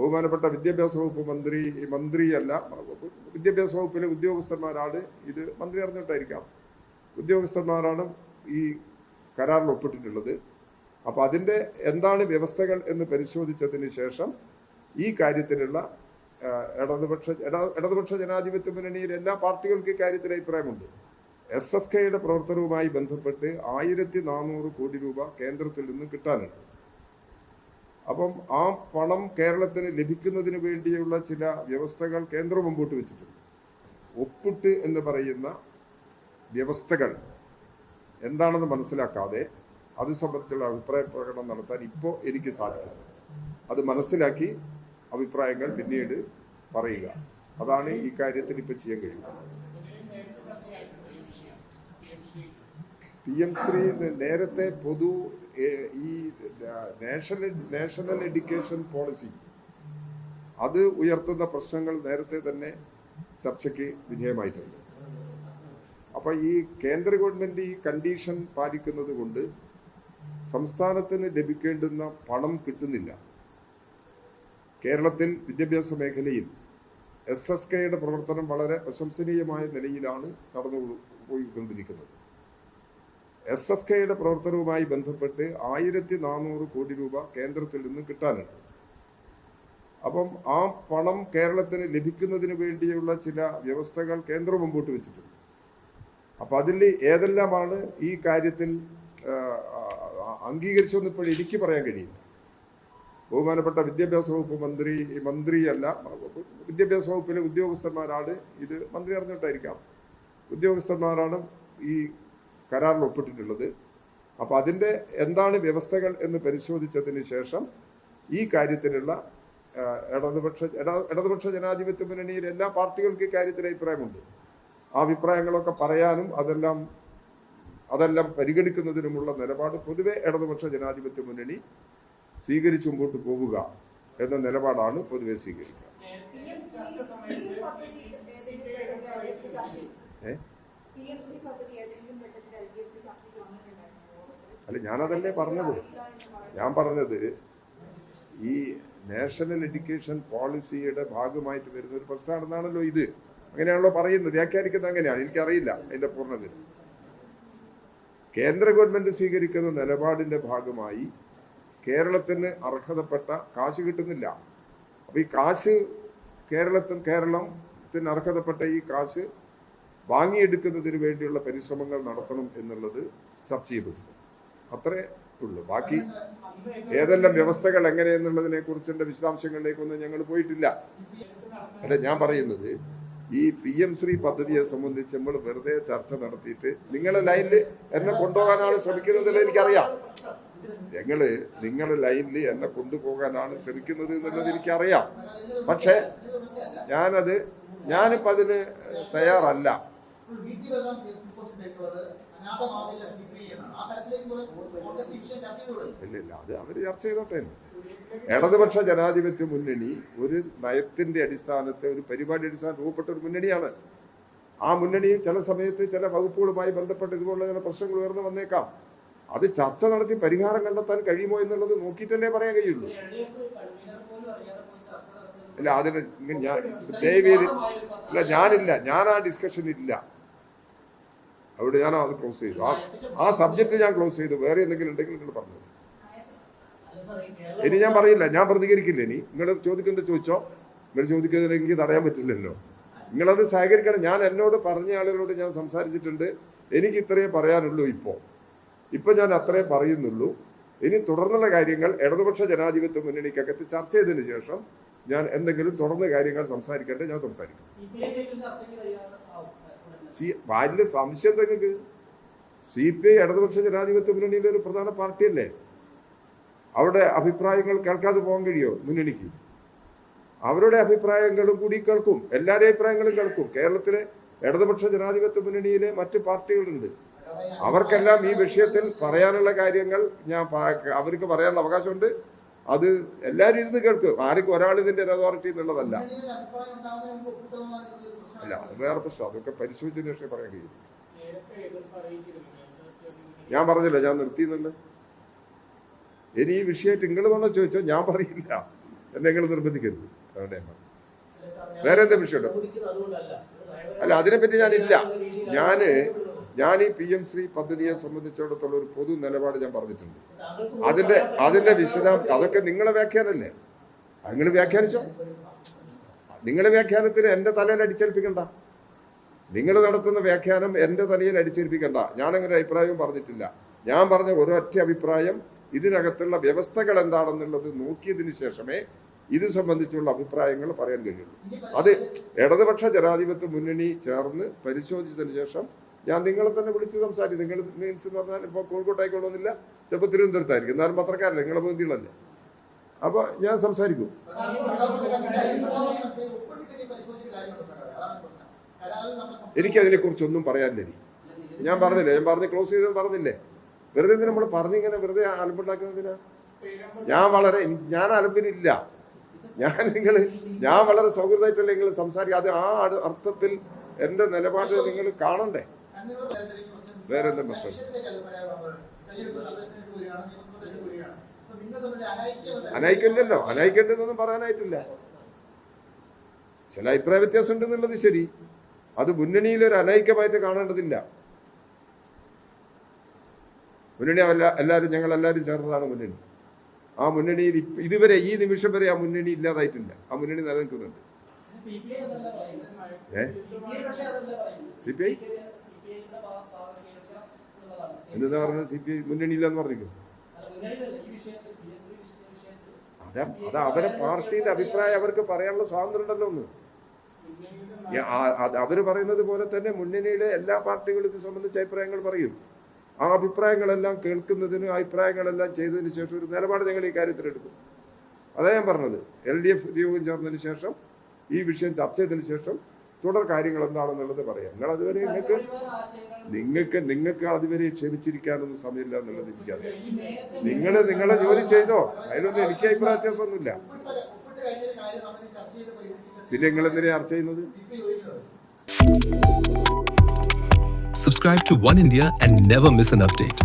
ബഹുമാനപ്പെട്ട വിദ്യാഭ്യാസ വകുപ്പ് മന്ത്രി മന്ത്രിയല്ല വിദ്യാഭ്യാസ വകുപ്പിലെ ഉദ്യോഗസ്ഥന്മാരാണ് ഇത് മന്ത്രി അറിഞ്ഞിട്ടായിരിക്കാം. ഉദ്യോഗസ്ഥന്മാരാണ് ഈ കരാറിൽ ഒപ്പിട്ടിട്ടുള്ളത്. അപ്പോൾ അതിന്റെ എന്താണ് വ്യവസ്ഥകൾ എന്ന് പരിശോധിച്ചതിന് ശേഷം ഈ കാര്യത്തിലുള്ള ഇടതുപക്ഷ ഇടതുപക്ഷ ജനാധിപത്യ മുന്നണിയിൽ എല്ലാ പാർട്ടികൾക്കും ഇക്കാര്യത്തിൽ അഭിപ്രായമുണ്ട്. എസ് എസ് കെയുടെ പ്രവർത്തനവുമായി ബന്ധപ്പെട്ട് ആയിരത്തി നാനൂറ് കോടി രൂപ കേന്ദ്രത്തിൽ നിന്ന് കിട്ടാനുണ്ട്. അപ്പം ആ പണം കേരളത്തിന് ലഭിക്കുന്നതിന് വേണ്ടിയുള്ള ചില വ്യവസ്ഥകൾ കേന്ദ്രം മുമ്പോട്ട് വെച്ചിട്ടുണ്ട്. ഒപ്പിട്ട് എന്ന് പറയുന്ന വ്യവസ്ഥകൾ എന്താണെന്ന് മനസ്സിലാക്കാതെ അത് സംബന്ധിച്ചുള്ള അഭിപ്രായ പ്രകടനം നടത്താൻ ഇപ്പോൾ എനിക്ക് സാധിക്കില്ല. അത് മനസ്സിലാക്കി അഭിപ്രായങ്ങൾ പിന്നീട് പറയുക. അതാണ് ഈ കാര്യത്തിൽ ഇപ്പൊ ചെയ്യാൻ കഴിയുക. പി എം ശ്രീ നേരത്തെ പൊതു നാഷണൽ നാഷണൽ എഡ്യൂക്കേഷൻ പോളിസി അത് ഉയർത്തുന്ന പ്രശ്നങ്ങൾ നേരത്തെ തന്നെ ചർച്ചയ്ക്ക് വിധേയമായിട്ടുണ്ട്. അപ്പൊ ഈ കേന്ദ്ര ഗവൺമെന്റ് ഈ കണ്ടീഷൻ പാലിക്കുന്നത് കൊണ്ട് സംസ്ഥാനത്തിന് ലഭിക്കേണ്ടുന്ന പണം കിട്ടുന്നില്ല. കേരളത്തിൽ വിദ്യാഭ്യാസ മേഖലയിൽ എസ് എസ് കെയുടെ പ്രവർത്തനം വളരെ പ്രശംസനീയമായ നിലയിലാണ് നടന്നു പോയിക്കൊണ്ടിരിക്കുന്നത് എസ് എസ് കെയുടെ പ്രവർത്തനവുമായി ബന്ധപ്പെട്ട് ആയിരത്തി നാനൂറ് കോടി രൂപ കേന്ദ്രത്തിൽ നിന്ന് കിട്ടാനുണ്ട്. അപ്പം ആ പണം കേരളത്തിന് ലഭിക്കുന്നതിന് വേണ്ടിയുള്ള ചില വ്യവസ്ഥകൾ കേന്ദ്രം മുമ്പോട്ട് വെച്ചിട്ടുണ്ട്. അപ്പൊ അതിൽ ഏതെല്ലാമാണ് ഈ കാര്യത്തിൽ അംഗീകരിച്ചതെന്ന് ഇപ്പോൾ എനിക്ക് പറയാൻ കഴിയില്ല. ബഹുമാനപ്പെട്ട വിദ്യാഭ്യാസ വകുപ്പ് മന്ത്രി മന്ത്രിയല്ല വിദ്യാഭ്യാസ വകുപ്പിലെ ഉദ്യോഗസ്ഥന്മാരാണ് ഇത് മന്ത്രി അറിഞ്ഞിട്ടായിരിക്കാം. ഉദ്യോഗസ്ഥന്മാരാണ് ഈ കരാറിൽ ഒപ്പിട്ടിട്ടുള്ളത്. അപ്പൊ അതിന്റെ എന്താണ് വ്യവസ്ഥകൾ എന്ന് പരിശോധിച്ചതിന് ശേഷം ഈ കാര്യത്തിലുള്ള ഇടതുപക്ഷ ഇടതുപക്ഷ ജനാധിപത്യ മുന്നണിയിൽ എല്ലാ പാർട്ടികൾക്കും കാര്യത്തിൽ അഭിപ്രായമുണ്ട്. ആ അഭിപ്രായങ്ങളൊക്കെ പറയാനും അതെല്ലാം അതെല്ലാം പരിഗണിക്കുന്നതിനുമുള്ള നിലപാട് പൊതുവെ ഇടതുപക്ഷ ജനാധിപത്യ മുന്നണി സ്വീകരിച്ചു മുമ്പോട്ട് പോവുക എന്ന നിലപാടാണ് പൊതുവെ സ്വീകരിക്കുക. ഏ? അല്ല ഞാനതല്ലേ പറഞ്ഞത്. ഞാൻ പറഞ്ഞത് ഈ നാഷണൽ എഡ്യൂക്കേഷൻ പോളിസിയുടെ ഭാഗമായിട്ട് വരുന്ന ഒരു പ്രശ്നമാണെന്നാണല്ലോ ഇത്. അങ്ങനെയാണല്ലോ പറയുന്നത്. വ്യാഖ്യാനിക്കുന്നത് അങ്ങനെയാണ്. എനിക്കറിയില്ല അതിന്റെ പൂർണത. കേന്ദ്ര ഗവൺമെന്റ് സ്വീകരിക്കുന്ന നിലപാടിന്റെ ഭാഗമായി കേരളത്തിന് അർഹതപ്പെട്ട കാശ് കിട്ടുന്നില്ല. അപ്പൊ ഈ കാശ് കേരളത്തിൽ കേരളത്തിന് അർഹതപ്പെട്ട ഈ കാശ് വാങ്ങിയെടുക്കുന്നതിന് വേണ്ടിയുള്ള പരിശ്രമങ്ങൾ നടത്തണം എന്നുള്ളത് ചർച്ച ചെയ്യപ്പെടുന്നു അത്രേ ഉള്ളൂ. ബാക്കി ഏതെല്ലാം വ്യവസ്ഥകൾ എങ്ങനെയെന്നുള്ളതിനെ കുറിച്ചുള്ള വിശദാംശങ്ങളിലേക്കൊന്നും ഞങ്ങൾ പോയിട്ടില്ല. അല്ല ഞാൻ പറയുന്നത് ഈ പി എം ശ്രീ പദ്ധതിയെ സംബന്ധിച്ച് നമ്മൾ വെറുതെ ചർച്ച നടത്തിയിട്ട് നിങ്ങളെ ലൈനിൽ എന്നെ കൊണ്ടുപോകാനാണ് ശ്രമിക്കുന്നതിൽ എനിക്കറിയാം. ഞങ്ങൾ നിങ്ങളുടെ ലൈനിൽ എന്നെ കൊണ്ടുപോകാനാണ് ശ്രമിക്കുന്നത് എന്നുള്ളത് എനിക്കറിയാം. പക്ഷെ ഞാനത് ഞാനിപ്പതിന് തയ്യാറല്ല. ഇപ്പോൾ V T Balram Facebook post ഇട്ടേക്കുള്ളത് അനാഥമാവില്ല സി പി എന്നാണ്. ആ തരത്തിലേക്ക് കോൺഗ്രസ് വിഷയം ചർച്ച ചെയ്തോളൂ ഇല്ല ഇല്ല അത് അവർ ചർച്ച ചെയ്തോട്ടെ. ഇടതുപക്ഷ ജനാധിപത്യ മുന്നണി ഒരു നയത്തിന്റെ അടിസ്ഥാനത്തെ ഒരു പരിപാടി അടിസ്ഥാനം രൂപപ്പെട്ട ഒരു മുന്നണിയാണ്. ആ മുന്നണിയിൽ ചില സമയത്ത് ചില വകുപ്പുകളുമായി ബന്ധപ്പെട്ട് ഇതുപോലുള്ള ചില പ്രശ്നങ്ങൾ ഉയർന്നു വന്നേക്കാം. അത് ചർച്ച നടത്തി പരിഹാരം കണ്ടെത്താൻ കഴിയുമോ എന്നുള്ളത് നോക്കിയിട്ടല്ലേ പറയാൻ കഴിയുള്ളൂ. ഇല്ല അതിന് ഞാൻ ദയവേത് ഇല്ല ഞാനില്ല ഞാൻ ആ ഡിസ്കഷൻ ഇല്ല. അവിടെ ഞാൻ അത് ക്ലോസ് ചെയ്തു. ആ സബ്ജക്റ്റ് ഞാൻ ക്ലോസ് ചെയ്തു. വേറെ എന്തെങ്കിലും ഉണ്ടെങ്കിൽ നിങ്ങൾ പറഞ്ഞു. ഇനി ഞാൻ പറയില്ല. ഞാൻ പ്രതികരിക്കില്ല ഇനി. നിങ്ങൾ ചോദിക്കേണ്ട ചോദിച്ചോ? നിങ്ങൾ ചോദിക്കുന്നതിന് എനിക്ക് തടയാൻ പറ്റില്ലല്ലോ. നിങ്ങളത് സഹകരിക്കണം. ഞാൻ എന്നോട് പറഞ്ഞ ആളുകളോട് ഞാൻ സംസാരിച്ചിട്ടുണ്ട്. എനിക്ക് ഇത്രയേ പറയാനുള്ളൂ ഇപ്പോൾ ഇപ്പൊ ഞാൻ അത്രേ പറയുന്നുള്ളൂ. ഇനി തുടർന്നുള്ള കാര്യങ്ങൾ ഇടതുപക്ഷ ജനാധിപത്യ മുന്നണിക്കകത്ത് ചർച്ച ചെയ്തതിന് ശേഷം ഞാൻ എന്തെങ്കിലും തുടർന്ന് കാര്യങ്ങൾ സംസാരിക്കട്ടെ ഞാൻ സംസാരിക്കും. സി വലിയ സംശയം നിങ്ങൾക്ക്? സി പി ഐ ഇടതുപക്ഷ ജനാധിപത്യ മുന്നണിയിലെ ഒരു പ്രധാന പാർട്ടിയല്ലേ? അവരുടെ അഭിപ്രായങ്ങൾ കേൾക്കാതെ പോകാൻ കഴിയോ മുന്നണിക്ക്? അവരുടെ അഭിപ്രായങ്ങളും കൂടി കേൾക്കും. എല്ലാവരുടെ അഭിപ്രായങ്ങളും കേൾക്കും. കേരളത്തിലെ ഇടതുപക്ഷ ജനാധിപത്യ മുന്നണിയിലെ മറ്റ് പാർട്ടികളുണ്ട്. അവർക്കെല്ലാം ഈ വിഷയത്തിൽ പറയാനുള്ള കാര്യങ്ങൾ ഞാൻ അവർക്ക് പറയാനുള്ള അവകാശമുണ്ട്. അത് എല്ലാവരും ഇരുന്ന് കേൾക്കും. ആർക്കും ഒരാൾ ഇതിന്റെ അതോറിറ്റി എന്നുള്ളതല്ല ഒരു ഇതിൽ പ്രശ്നം അല്ല അത് വേറെ പ്രശ്നം. അതൊക്കെ പരിശോധിച്ചതിന് ശേഷം പറയാൻ കഴിയും. ഞാൻ പറഞ്ഞില്ല ഞാൻ നിർത്തിയെന്നുണ്ട് ഇനി ഈ വിഷയമായിട്ട് നിങ്ങൾ വന്ന ചോദിച്ചോ ഞാൻ പറയില്ല. നിങ്ങൾ നിർബന്ധിക്കരുത്. അതുകൊണ്ട്. വേറെ എന്താ വിഷയമുണ്ടോ അല്ല അതിനെപ്പറ്റി ഞാനില്ല. ഞാൻ ഞാൻ ഈ പി എം ശ്രീ പദ്ധതിയെ സംബന്ധിച്ചിടത്തോളം ഒരു പൊതു നിലപാട് ഞാൻ പറഞ്ഞിട്ടുണ്ട്. അതിന്റെ അതിന്റെ വിശദാംശം അതൊക്കെ നിങ്ങളെ വ്യാഖ്യാനല്ലേ? നിങ്ങൾ വ്യാഖ്യാനിച്ചോ? നിങ്ങളുടെ വ്യാഖ്യാനത്തിന് എന്റെ തലയിൽ അടിച്ചേൽപ്പിക്കണ്ട. നിങ്ങൾ നടത്തുന്ന വ്യാഖ്യാനം എന്റെ തലയിൽ അടിച്ചേൽപ്പിക്കണ്ട. ഞാൻ അങ്ങനെ അഭിപ്രായവും പറഞ്ഞിട്ടില്ല. ഞാൻ പറഞ്ഞ ഒരൊറ്റ അഭിപ്രായം ഇതിനകത്തുള്ള വ്യവസ്ഥകൾ എന്താണെന്നുള്ളത് നോക്കിയതിന് ശേഷമേ ഇത് സംബന്ധിച്ചുള്ള അഭിപ്രായങ്ങൾ പറയാൻ കഴിയുള്ളൂ. അത് ഇടതുപക്ഷ ജനാധിപത്യ മുന്നണി ചേർന്ന് പരിശോധിച്ചതിന് ശേഷം ഞാൻ നിങ്ങളെ തന്നെ വിളിച്ച് സംസാരിക്കും. നിങ്ങൾ മീൻസ് എന്ന് പറഞ്ഞാൽ ഇപ്പോൾ കോഴിക്കോട്ടായിക്കൊള്ളുന്നില്ല ചിലപ്പോൾ തിരുവനന്തപുരത്തായിരിക്കും. എന്നാലും പത്രക്കാരല്ല നിങ്ങളെ ബന്ധുക്കളല്ലേ? അപ്പോൾ ഞാൻ സംസാരിക്കും. എനിക്കതിനെക്കുറിച്ചൊന്നും പറയാനില്ല ഞാൻ പറഞ്ഞില്ലേ ഞാൻ പറഞ്ഞ് ക്ലോസ് ചെയ്തെന്ന് പറഞ്ഞില്ലേ? വെറുതെ എന്തിനാ നമ്മൾ പറഞ്ഞിങ്ങനെ വെറുതെ അലമ്പുണ്ടാക്കുന്നതിനാ ഞാൻ വളരെ ഞാൻ അലമ്പിനില്ല. ഞാൻ നിങ്ങൾ ഞാൻ വളരെ സൗഹൃദമായിട്ടല്ലേ നിങ്ങൾ സംസാരിക്കുക. അത് ആ അർത്ഥത്തിൽ എന്റെ നിലപാട് നിങ്ങൾ കാണണ്ടേ? വേറെ എന്താ പ്രശ്നം? അനായിക്കല്ലോ അനായിക്കണ്ടെന്നൊന്നും പറയാനായിട്ടില്ല. ചില അഭിപ്രായ വ്യത്യാസം ഉണ്ടെന്നുള്ളത് ശരി. അത് മുന്നണിയിൽ ഒരു അനൈക്യമായിട്ട് കാണേണ്ടതില്ല. മുന്നണി എല്ലാ- എല്ലാവരും ഞങ്ങൾ എല്ലാവരും ചേർന്നതാണ് മുന്നണി. ആ മുന്നണിയിൽ ഇതുവരെ ഈ നിമിഷം വരെ ആ മുന്നണി ഇല്ലാതായിട്ടില്ല. ആ മുന്നണി നിലനിൽക്കുന്നുണ്ട്. ഏ? C P I C P ഐയുടെ ഭാഗം ഉള്ളതാണ് എന്താ പറഞ്ഞത്? സി പി ഐ മുന്നണിയില്ലെന്ന് പറഞ്ഞിരിക്കും? അതാ അത് അവരെ പാർട്ടിയുടെ അഭിപ്രായം അവർക്ക് പറയാനുള്ള സ്വാതന്ത്ര്യം ഉണ്ടല്ലോ ഒന്ന് അവർ പറയുന്നത് പോലെ തന്നെ മുന്നണിയിലെ എല്ലാ പാർട്ടികളും ഇത് സംബന്ധിച്ച് അഭിപ്രായങ്ങൾ പറയും. ആ അഭിപ്രായങ്ങളെല്ലാം കേൾക്കുന്നതിനും അഭിപ്രായങ്ങളെല്ലാം ചെയ്തതിന് ശേഷം ഒരു നിലപാട് ഞങ്ങൾ ഈ കാര്യത്തിൽ എടുക്കും അതാ ഞാൻ പറഞ്ഞത്. എൽ ഡി എഫ് യോഗം ചേർന്നതിന് ശേഷം ഈ വിഷയം ചർച്ച ചെയ്തതിന് ശേഷം തുടർ കാര്യങ്ങൾ എന്താണെന്നുള്ളത് പറയാം. നിങ്ങൾ അതുവരെ നിങ്ങൾക്ക് നിങ്ങൾക്ക് നിങ്ങൾക്ക് അതുവരെ ക്ഷമിച്ചിരിക്കാനൊന്നും സമയമില്ല എന്നുള്ളത് എനിക്കറിയാം. നിങ്ങൾ നിങ്ങളെ ജോലി ചെയ്തോ? അതിലൊന്നും എനിക്ക് അഭിപ്രായ വ്യത്യാസമൊന്നുമില്ല. പിന്നെ നിങ്ങൾ എന്തിനാ ചർച്ച ചെയ്യുന്നത്? Subscribe to One India and never miss an update.